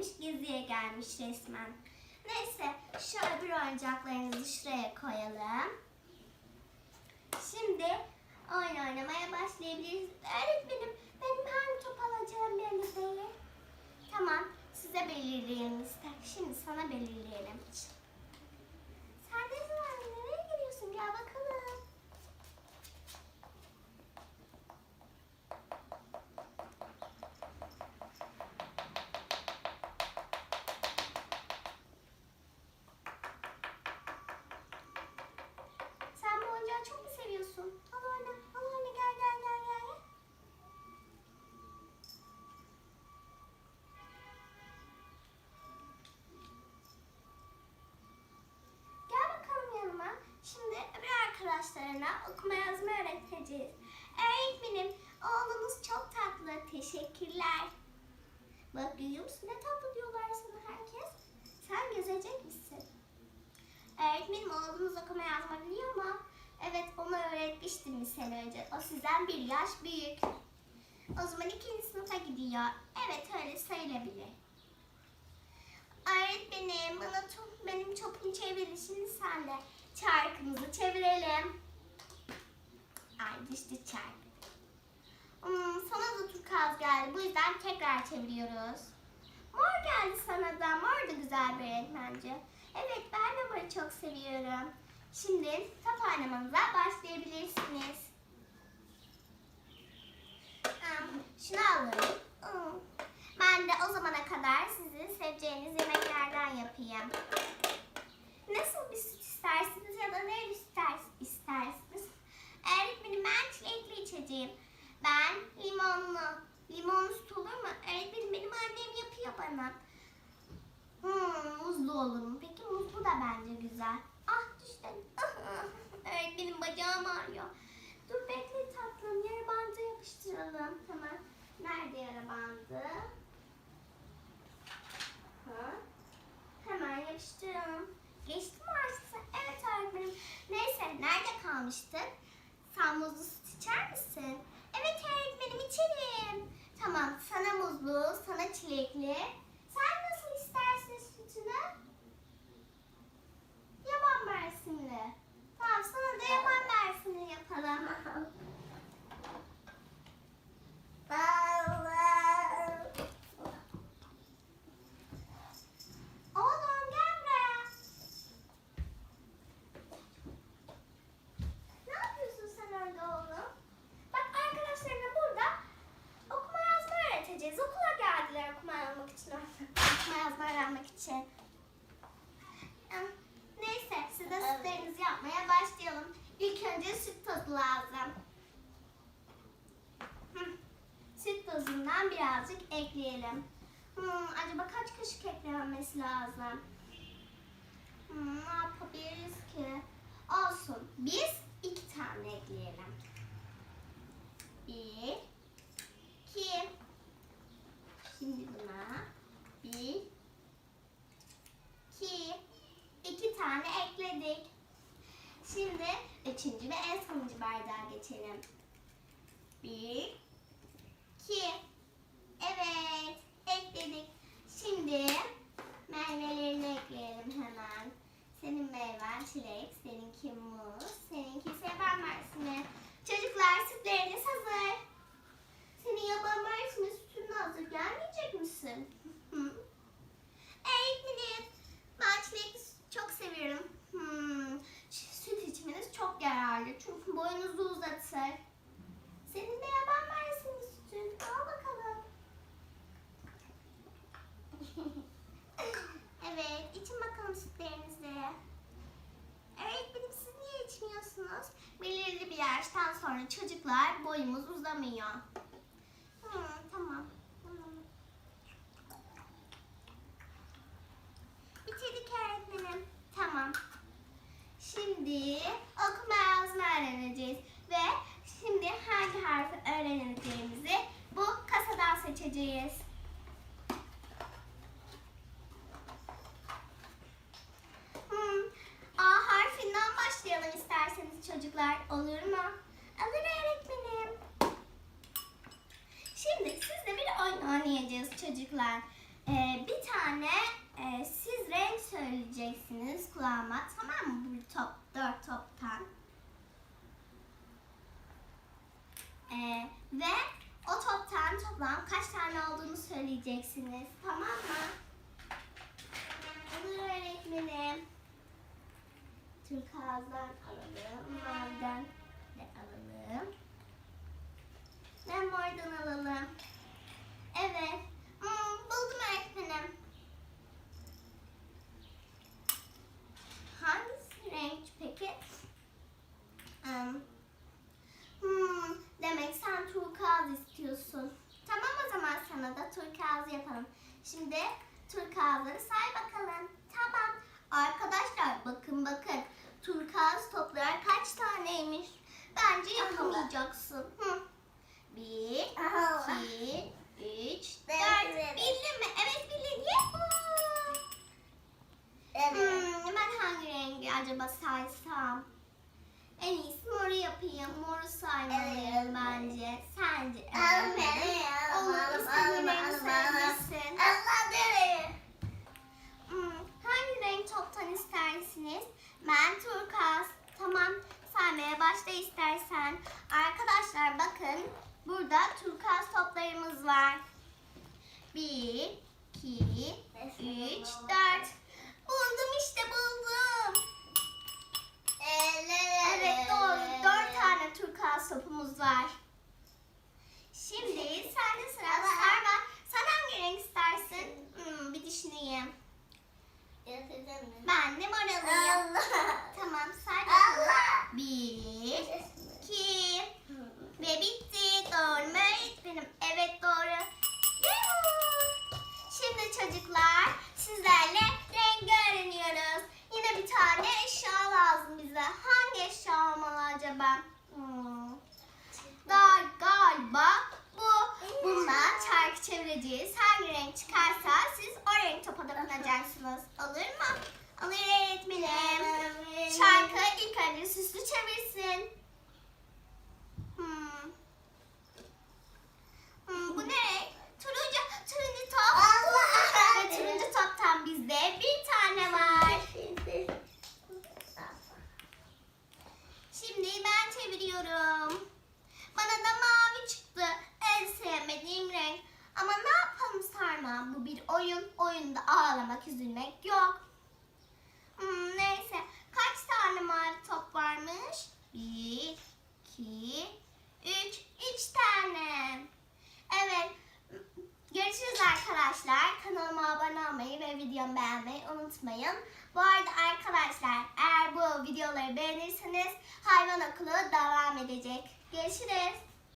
gelmiş, geziye gelmiş resmen. Neyse, şu öbür oyuncaklarınızı şuraya koyalım. Şimdi oyun oynamaya başlayabiliriz. Öğretmenim, benim hangi top alacağım belli Tamam, size belirleyelim ister. Şimdi sana belirleyelim. Okuma yazma öğreteceğiz. Öğretmenim, oğlunuz çok tatlı. Teşekkürler. Bak görüyor musun ne tatlı diyorlar sana herkes. Sen gezecek misin? Öğretmenim oğlunuz okuma yazma biliyor mu? Evet onu öğretmiştim bir sene önce. O sizden bir yaş büyük. O zaman ikinci sınıfa gidiyor. Evet öyle sayılabilir. Öğretmenim bana top, benim topumu çevirin şimdi sen de. Çarkımızı çevirelim. Ay düştü çark. Hmm, sana da turkuaz geldi. Bu yüzden tekrar çeviriyoruz. Mor geldi sana da. Mor da güzel bir renk bence. Evet ben de moru çok seviyorum. Şimdi top oynamanıza başlayabilirsiniz. Hmm, Şunu alalım. Hmm. Ben de o zamana kadar sizin seveceğiniz yemeklerden yapayım. Nasıl bir süt istersiniz ya da ne ister, istersiniz? Öğretmenim ben çilekli içeceğim. Ben limonlu. Süt olur mu? Öğretmenim benim annem yapıyor bana. Hmm, muzlu olur mu? Peki muzlu da bence güzel. Ah düştüm. Öğretmenim bacağım ağrıyor. Dur bekle tatlım. Yara bandı yapıştıralım. Tamam. Nerede yara bandı? Ha? Hemen yapıştıralım. Geçti mi artık? Evet öğretmenim. Neyse nerede kalmıştık? Sen muzlu içer misin? Evet öğretmenim içerim. Tamam sana muzlu, sana çilekli. Sen nasıl istersin sütünü? Yaban mersinli. Tamam sana da yaban mersinli yapalım. Oğlum gel buraya. Ne yapıyorsun sen orada oğlum? Bak arkadaşlarına burada okuma yazma öğreteceğiz. Okula geldiler okuma yazmak için. okuma yazma öğrenmek için. Em, Neyse size sütlerinizi yapmaya başlayalım. İlk önce süt tozu lazım. Hı. Süt tozundan birazcık ekleyelim. Hmm, acaba kaç kaşık eklenmesi lazım? Hmm, ne yapabiliriz ki? Olsun. Biz iki tane ekleyelim. Bir, iki. Şimdi buna bir, iki, iki tane ekledik. Şimdi üçüncü ve en sonuncu bardağa geçelim. Bir, iki. Ekledik. Şimdi meyvelerini ekleyelim hemen. Senin meyven çilek, seninki muz, seninki yaban mersini. Çocuklar sütleriniz hazır. Senin yaban mersini sütün hazır. Gelmeyecek misin? Hı. Öğretmenim, ben çilekli süt çok seviyorum. Hmm, süt içmeniz çok yararlı çünkü boyunuzu uzatır. Senin de yaban mersini sütün. Al bakalım. evet, için bakalım sütlerinizi. Öğretmenim siz niye içmiyorsunuz? Belirli bir yaştan sonra çocuklar boyumuz uzamıyor. Tamam. Tamam. Bitirdik öğretmenim. Tamam. Şimdi okuma yazma öğreneceğiz. Ve şimdi hangi harfi öğreneceğimizi bu kasadan seçeceğiz. Hmm, A harfinden başlayalım isterseniz çocuklar. Olur mu? Olur öğretmenim. Şimdi sizle bir oyun oynayacağız çocuklar. Ee, bir tane e, siz renk söyleyeceksiniz kulağıma tamam mı? Bu top, dört toptan. Ee, ve o toptan toplam kaç tane olduğunu söyleyeceksiniz. Tamam mı? Olur öğretmenim. Türk ağızdan alalım. Mavi'den de alalım. Ve mordan alalım. Evet. Hmm, buldum öğretmenim. Hangisi renk peki? Hmm, Hmm, demek sen turkuaz istiyorsun. Tamam o zaman sana da turkuaz yapalım. Şimdi turkuazları say bakalım. Tamam. Arkadaşlar bakın bakın. Turkuaz toplar kaç taneymiş? Bence yapamayacaksın. Hı. Bir, iki, üç, dört. Bildin mi? Evet bildin. Evet. Hmm, ben hangi rengi acaba saysam? En iyisi moru yapayım. Moru saymalıyım Evet. bence. Sence? Alın beni, toptan istersiniz? Ben turkuaz. Tamam, saymaya başla istersen. Arkadaşlar bakın, burada turkuaz toplarımız var. Bir, iki, üç, dört. Buldum işte buldum. Evet doğru. Dört tane turkuaz topumuz var. Şimdi sende sıra Serva. Sen hangi renk istersin? Hmm, bir düşüneyim. Ben de mor alayım. Allah. Tamam say bakalım. Allah. Bir, iki ve bitti. Doğru mu öğretmenim? Evet doğru. Yuhuu. Şimdi çocuklar sizlerle renk öğreniyoruz. Yine bir tane eşya lazım bize. Hangi eşya olmalı acaba? Hmm. Gal galiba bu. Çevireceğiz. Hangi renk çıkarsa siz o renk topa dokunacaksınız. Olur mu? Olur öğretmenim. Çarkı ilk önce süslü çevirsin. Hmm. Hmm, bu ne renk? Turuncu, turuncu top. Allah. Ve turuncu toptan bizde bir tane var. Şimdi ben çeviriyorum. Bana da mavi çıktı. En sevmediğim renk. Ama ne yapalım Sarma? Bu bir oyun. Oyunda ağlamak, üzülmek yok. Hmm, neyse. Kaç tane mavi top varmış? Bir, iki, üç. Üç tane. Evet. Görüşürüz arkadaşlar. Kanalıma abone olmayı ve videomu beğenmeyi unutmayın. Bu arada arkadaşlar eğer bu videoları beğenirseniz hayvan okulu devam edecek. Görüşürüz.